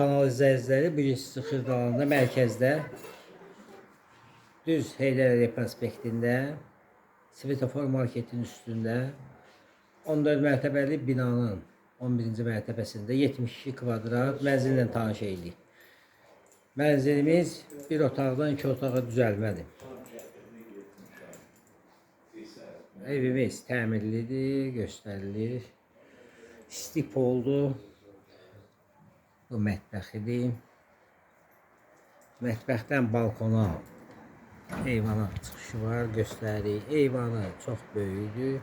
Kanal izləyiciləri sizi Xırdalanda mərkəzdə düz Heydər Əliyev prospektində Svetofor marketin üstündə 14 mərtəbəli binanın 11-ci mərtəbəsində 72 kvadrat mənzillə tanış eylik. Mənzilimiz bir otaqdan iki otağa düzəlmədir. Evimiz təmirlidir, göstərilir. İsti poldur. Bu mətbəxidir. Mətbəxdən balkona eyvana çıxışı var, göstərir. Eyvanı çox böyükdür.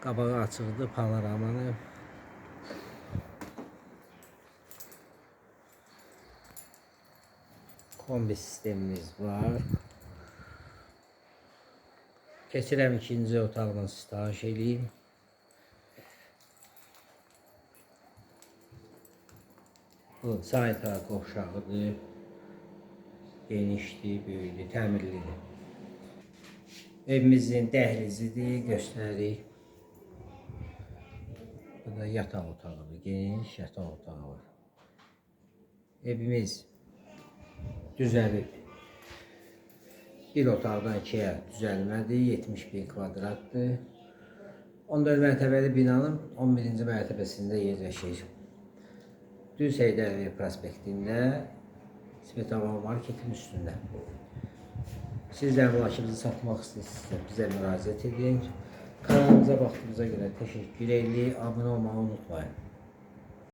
Qabağı açıqdır, panoramanı. Kombi sistemimiz var. Keçirəm ikinci otaqdan sitayiş eləyim. Bu sanitar qovşağıdır. Genişdir, böyükdür, təmirlidir. Evimizin dəhlizidir, göstərir. Bu da yataq otağıdır, geniş yataq otağı var. Evimiz düzəlib. Bir otaqdan ikiyə düzəlmədir, 70 bin kvadratdır. 14 mərtəbəli binanın 11-ci mərtəbəsində yerləşir. Düz Heydər Əliyev prospektində Svetova marketin üstündə. Siz də əmlakınızı satmaq istəyirsinizsə bizə müraciət edin. Kanalımıza baxdığınıza görə təşəkkür edirik. Abunə olmağı unutmayın.